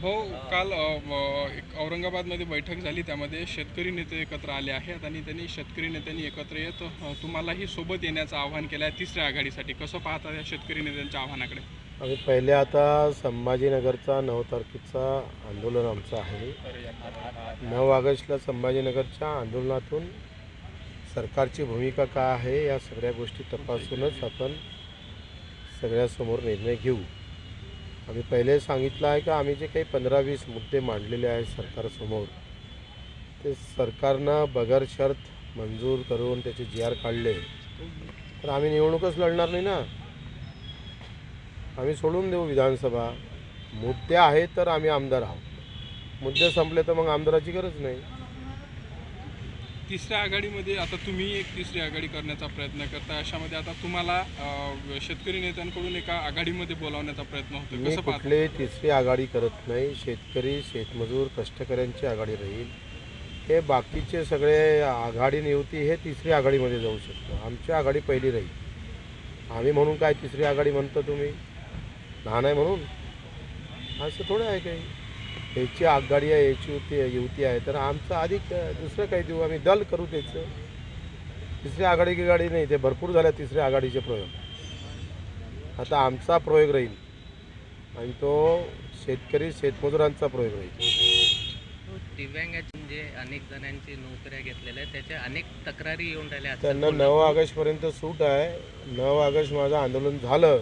भाऊ काल एक औरंगाबादमध्ये बैठक झाली. त्यामध्ये शेतकरी नेते एकत्र आले आहेत आणि त्यांनी शेतकरी नेत्यांनी एकत्र येत तुम्हालाही सोबत येण्याचं आवाहन केलं आहे तिसऱ्या आघाडीसाठी. कसं पाहता या शेतकरी नेत्यांच्या आव्हानाकडे? आम्ही पहिले आता संभाजीनगरचा नऊ तारखेचा आंदोलन आमचं आहे. नऊ ऑगस्टला संभाजीनगरच्या आंदोलनातून सरकारची भूमिका काय आहे या सगळ्या गोष्टी तपासूनच आपण सगळ्यासमोर निर्णय घेऊ. आम्ही पहिले सांगितलं आहे का आम्ही जे काही पंधरा वीस मुद्दे मांडलेले आहेत सरकारसमोर ते सरकारनं बगर शर्त मंजूर करून त्याचे जी आर काढले. तर आम्ही निवडणूकच लढणार नाही ना. आम्ही सोडून देऊ विधानसभा. मुद्दे आहेत तर आम्ही आमदार आहोत. मुद्दे संपले तर मग आमदाराची गरज नाही. तिसऱ्या आघाडीमध्ये आता तुम्ही एक तिसरी आघाडी करण्याचा प्रयत्न करता. अशामध्ये आता तुम्हाला अ, शेतकरी नेत्यांकडून एका आघाडीमध्ये बोलावण्याचा प्रयत्न होतो मी कसं पाहता? कुठलीही तिसरी आघाडी करत नाही. शेतकरी शेतमजूर कष्टकऱ्यांची आघाडी राहील. हे बाकीचे सगळे आघाडी नियुती हे तिसरी आघाडीमध्ये जाऊ शकतं. आमची आघाडी पहिली राहील. आम्ही म्हणून काय तिसरी आघाडी म्हणतो तुम्ही? लहान आहे म्हणून? असं थोडं आहे काही. याची आघाडी आहे याची युती युती आहे. तर आमचं अधिक दुसरं काही देऊ आम्ही दल करू त्याचं. तिसरी आघाडी की गाडी नाही ते भरपूर झाल्या तिसऱ्या आघाडीचे प्रयोग. आता आमचा प्रयोग राहील. आणि तो शेतकरी शेतमजुरांचा प्रयोग राहील. दिव्यांगाचे जे अनेक जणांची नोकऱ्या घेतलेल्या आहेत. त्याच्या अनेक तक्रारी येऊन राहिल्या त्यांना नऊ ऑगस्टपर्यंत सूट आहे. नऊ ऑगस्ट माझं आंदोलन झालं.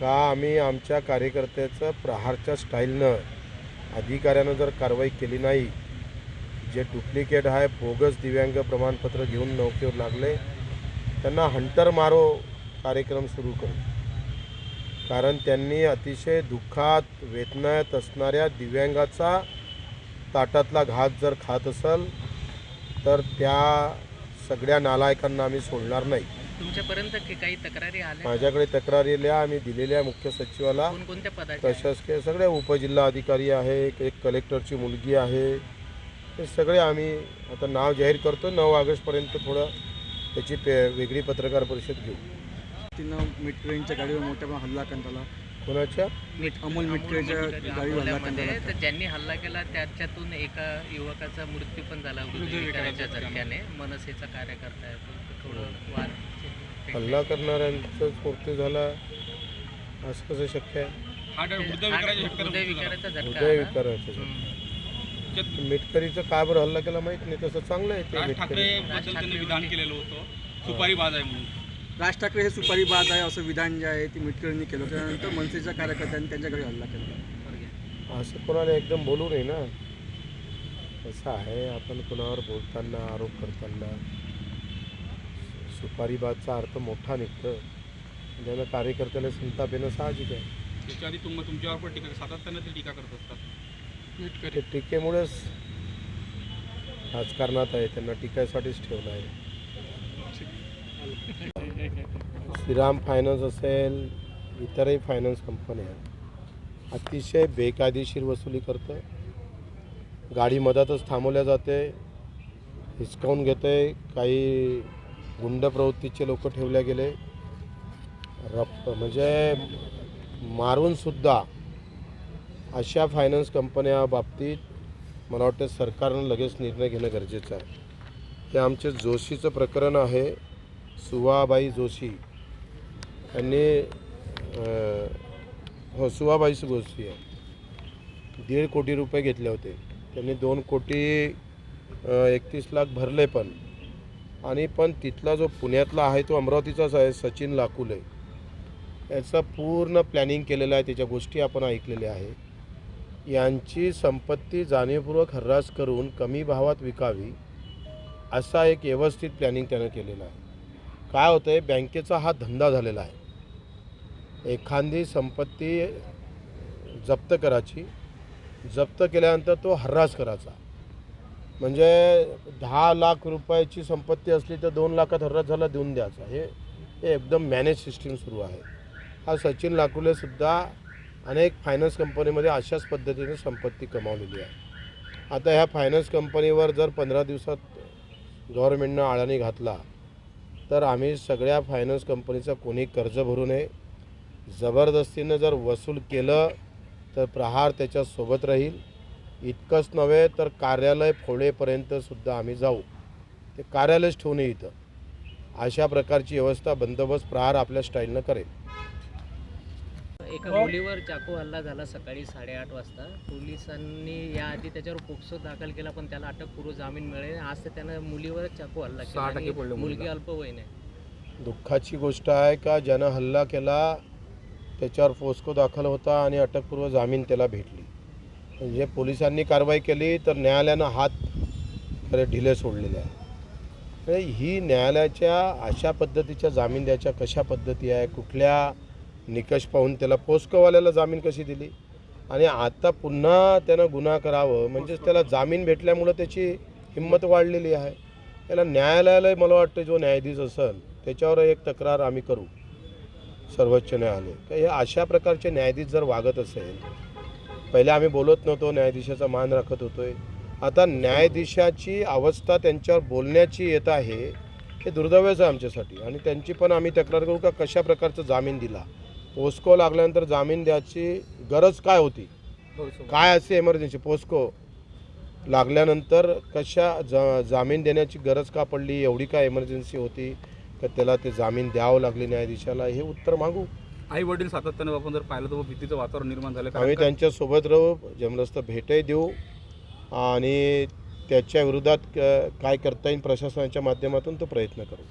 का आम्ही आमच्या कार्यकर्त्याचं प्रहारच्या स्टाईलनं अधिकाऱ्यानं जर कारवाई केली नाही जे डुप्लिकेट आहे बोगस दिव्यांग प्रमाणपत्र घेऊन नौकेवर लागले त्यांना हंटर मारो कार्यक्रम सुरू करू. कारण त्यांनी अतिशय दुःखात वेदनात असणाऱ्या दिव्यांगाचा ताटातला घात जर खात असेल तर त्या सगळ्या नालायकांना आम्ही सोडणार नाही. तुमच्यापर्यंत की काही तक्रारी आल्या? माझ्याकडे तक्रारील्या आम्ही दिलेल्या मुख्य सचिवाला. कोणकोणत्या पदाच्या? प्रशासकीय सगळे उपजिल्हा अधिकारी आहे एक कलेक्टरची मुलगी आहे. हे सगळे आम्ही आता नाव जाहीर करतो नऊ ऑगस्टपर्यंत थोडं त्याची पे वेगळी पत्रकार परिषद घेऊ. तिनं मिटकरींच्या गाडीवर मोठ्या प्रमाणात हल्ला करण्यात आला कोणाच्या? मीठ- अमोल मिटकरीच्या मिटकरी गाडीवर हल्ला अकोल्यामध्ये करण्यात आला. तर ज्यांनी हल्ला केला त्याच्यातून एका युवकाचा मृत्यू पण झाला हृदयविकाराच्या झटक्याने. मनसेचा कार्यकर्ता आहे तो थोडं वाद हल्ला करणाऱ्यांचाच मृत्यू झाला असं कसं शक्य आहे? हा हृदय आला. विकाराचं. मिटकरीचं का बरं हल्ला केला माहीत नाही तसं चांगलं आहे ते मिटकरी. विधान केलेलं होतं. सुपारी बाज आहे म्हणून. राज ठाकरे हे सुपारी बाद आहे असं विधान जे आहे ते मिटकरींनी केलं. त्यानंतर मनसेच्या कार्यकर्त्यांनी त्यांच्या घरी हल्ला केला. असं कोणाला एकदम बोलू नये ना. कसं आहे आपण कोणावर बोलताना आरोप करताना. सुपारीबादचा अर्थ मोठा निघतं. त्यानं कार्यकर्त्याला संताप येणं साहजिक आहे. त्याच्या आधी तुम तुमच्यावर पण टीका सातत्यानं ते टीका करत असतात. ते टीकेमुळेच राजकारणात आहे त्यांना टीकायसाठीच ठेवलं आहे. श्रीराम फायनान्स असेल इतरही फायनान्स कंपन्या अतिशय बेकायदेशीर वसुली करतं गाडी मधातच थांबवल्या जाते हिसकावून घेते काही गुंड प्रवृत्तीचे लोक ठेवले गेले. रप म्हणजे मारूनसुद्धा अशा फायनान्स कंपन्या बाबतीत मला वाटतं सरकारनं लगेच निर्णय घेणं गरजेचं आहे. हे आमचे जोशीचं प्रकरण आहे. सुवाबाई जोशी यांनी हो सुवाबाई जोशी आहे. दीड कोटी रुपये घेतले होते. त्यांनी दोन कोटी एकतीस लाख भरले पण. आणि पण तिथला जो पुण्यातला आहे तो अमरावतीचाच आहे सचिन लाकुले. याचं पूर्ण प्लॅनिंग केलेलं आहे त्याच्या गोष्टी आपण ऐकलेल्या आहे. यांची संपत्ती जाणीवपूर्वक हर्रास करून कमी भावात विकावी असा एक व्यवस्थित प्लॅनिंग त्यानं केलेलं आहे. काय होतं आहे बँकेचा हा धंदा झालेला आहे. एखादी संपत्ती जप्त करायची जप्त केल्यानंतर तो हर्रास करायचा. म्हणजे दहा लाख रुपयाची संपत्ती असली तर दोन लाखात हर्रास झाला देऊन द्यायचा. हे हे एकदम मॅनेज सिस्टीम सुरू आहे. हा सचिन लाकुलेसुद्धा अनेक फायनान्स कंपनीमध्ये अशाच पद्धतीने संपत्ती कमावलेली आहे. आता ह्या फायनान्स कंपनीवर जर पंधरा दिवसात गव्हर्मेंटनं आळाणी घातला तर आम्ही सगळ्या फायनान्स कंपनीचं कोणी कर्ज भरू नये. जबरदस्तीनं जर वसूल केलं तर प्रहार त्याच्यासोबत राहील. इतकंच नव्हे तर कार्यालय फोडेपर्यंत सुद्धा आम्ही जाऊ. ते कार्यालयच ठेवू नये इथं. अशा प्रकारची व्यवस्था बंदोबस्त प्रहार आपल्या स्टाईलनं करेल. एका मुलीवर चाकू हल्ला झाला सकाळी साडेआठ वाजता. पोलिसांनी याआधी त्याच्यावर पोक्सो दाखल केला पण त्याला अटकपूर्व जामीन मिळेल. आज तर त्यानं मुलीवर चाकू हल्ला केला मुलगी अल्पवयीन आहे. दुःखाची गोष्ट आहे का? ज्यानं हल्ला केला त्याच्यावर फोस्को दाखल होता आणि अटकपूर्व जामीन त्याला भेटली. म्हणजे पोलिसांनी कारवाई केली तर न्यायालयानं हात खरे ढिले सोडलेले आहे. म्हणजे ही न्यायालयाच्या अशा पद्धतीच्या जामीन द्यायच्या कशा पद्धती आहे कुठल्या निकष पाहून त्याला पोस्कोवाल्याला जामीन कशी दिली? आणि आता पुन्हा त्यानं गुन्हा करावं म्हणजेच त्याला जामीन भेटल्यामुळं त्याची हिंमत वाढलेली आहे. त्याला न्यायालयाला मला वाटतं जो न्यायाधीश असेल त्याच्यावर एक तक्रार आम्ही करू सर्वोच्च न्यायालय. तर हे अशा प्रकारचे न्यायाधीश जर वागत असेल पहिले आम्ही बोलत नव्हतो न्यायाधीशाचा मान राखत होतोय. आता न्यायाधीशाची अवस्था त्यांच्यावर बोलण्याची येत आहे हे दुर्दैवच आहे आमच्यासाठी. आणि त्यांची पण आम्ही तक्रार करू का कशा प्रकारचा जामीन दिला? पोस्को लागल्यानंतर जामीन द्यायची गरज काय होती? काय असे इमर्जन्सी पोस्को लागल्यानंतर कशा जा जामीन देण्याची गरज का पडली? एवढी काय इमर्जन्सी होती? का त्याला ते जामीन द्यावं लागले न्यायाधीशाला? हे उत्तर मागू. आई वडील सातत्यानं आपण जर पाहिलं तर भीतीचं वातावरण निर्माण झालं आम्ही त्यांच्यासोबत राहू जमलंच तर भेटही देऊ. आणि त्याच्या विरोधात काय करता येईल प्रशासनाच्या माध्यमातून तो प्रयत्न करू.